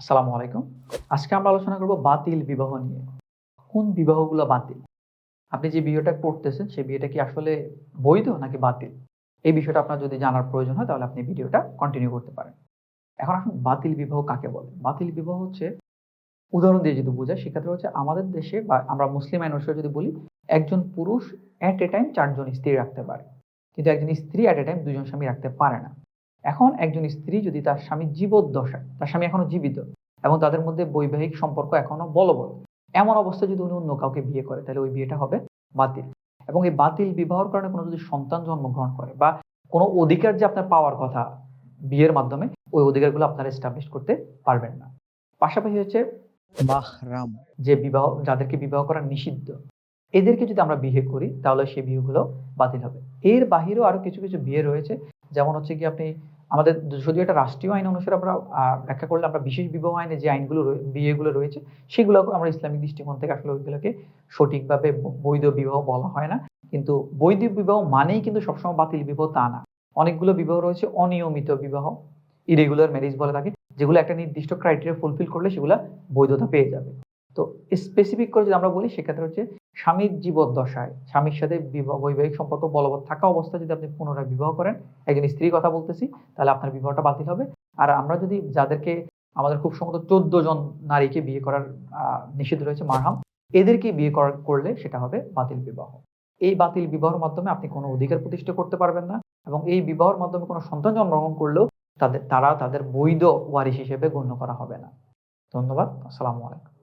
আসসালামু আলাইকুম। আজকে আমরা আলোচনা করব বাতিল বিবাহ নিয়ে। কোন বিবাহগুলো বাতিল? আপনি যে বিয়েটা করতেছেন, সেই বিয়েটা কি আসলে বৈধ নাকি বাতিল? এই বিষয়টা আপনার যদি জানার প্রয়োজন হয়, তাহলে আপনি ভিডিওটা কন্টিনিউ করতে পারেন। এখন আসুন, বাতিল বিবাহ কাকে বলে? বাতিল বিবাহ হচ্ছে, উদাহরণ দিয়ে যদি বোঝায়, সেক্ষেত্রে হচ্ছে আমাদের দেশে বা আমরা মুসলিম আইন অনুসারে যদি বলি, একজন পুরুষ অ্যাট এ টাইম চারজন স্ত্রী রাখতে পারে। কিন্তু একজন স্ত্রী অ্যাট এ টাইম দুজন স্বামী রাখতে পারে না। এখন একজন স্ত্রী যদি তার স্বামী জীবদ্দশায় তার স্বামী এখনও জীবিত এবং তাদের মধ্যে বৈবাহিক সম্পর্ক এখনও বলবৎ এমন অবস্থায় যদি উনি অন্য কাউকে বিয়ে করে তাহলে ওই বিয়েটা হবে বাতিল। এবং এই বাতিল বিবাহর কারণে কোনো যদি সন্তান জন্মগ্রহণ করে বা কোনো অধিকার যে আপনার পাওয়ার কথা বিয়ের মাধ্যমে ওই অধিকারগুলো আপনারা এস্টাবলিশ করতে পারবেন না। পাশাপাশি হচ্ছে মাহরাম। যে বিবাহ যাদেরকে বিবাহ করা নিষিদ্ধ এদেরকে যদি আমরা বিয়ে করি তাহলে সেই বিয়েগুলো বাতিল হবে। এর বাহিরেও আরও কিছু কিছু বিয়ে রয়েছে। যেমন হচ্ছে কি আপনি আমাদের যদিও একটা রাষ্ট্রীয় আইন অনুসারে আমরা ব্যাখ্যা করলে আমরা বিশেষ বিবাহ আইনে যে আইনগুলো বিয়েগুলো রয়েছে সেগুলো আমরা ইসলামিক দৃষ্টিকোণ থেকে আসলে ওইগুলোকে সঠিকভাবে বৈধ বিবাহ বলা হয় না। কিন্তু বৈধ বিবাহ মানেই কিন্তু সবসময় বাতিল বিবাহ তা না। অনেকগুলো বিবাহ রয়েছে, অনিয়মিত বিবাহ ইরেগুলার ম্যারেজ বলে থাকে যেগুলো একটা নির্দিষ্ট ক্রাইটেরিয়া ফুলফিল করলে সেগুলো বৈধতা পেয়ে যাবে। তো স্পেসিফিক করে যদি আমরা বলি, সেক্ষেত্রে হচ্ছে স্বামীর জীবদ্দশায়, স্বামীর সাথে বৈবাহিক সম্পর্ক বলবৎ থাকা অবস্থায় যদি আপনি পুনরায় বিবাহ করেন, একজন স্ত্রীর কথা বলতেছি, তাহলে আপনার বিবাহটা বাতিল হবে। আর আমরা যদি যাদেরকে, আমাদের খুব সম্ভবত চোদ্দ জন নারীকে বিয়ে করার নিষিদ্ধ রয়েছে মারহাম, এদেরকে বিয়ে করার, করলে সেটা হবে বাতিল বিবাহ। এই বাতিল বিবাহের মাধ্যমে আপনি কোনো অধিকার প্রতিষ্ঠা করতে পারবেন না এবং এই বিবাহের মাধ্যমে কোনো সন্তান জন্মগ্রহণ করলেও তাদের, তারা তাদের বৈধ ওয়ারিশ হিসেবে গণ্য করা হবে না। ধন্যবাদ, আসসালামু আলাইকুম।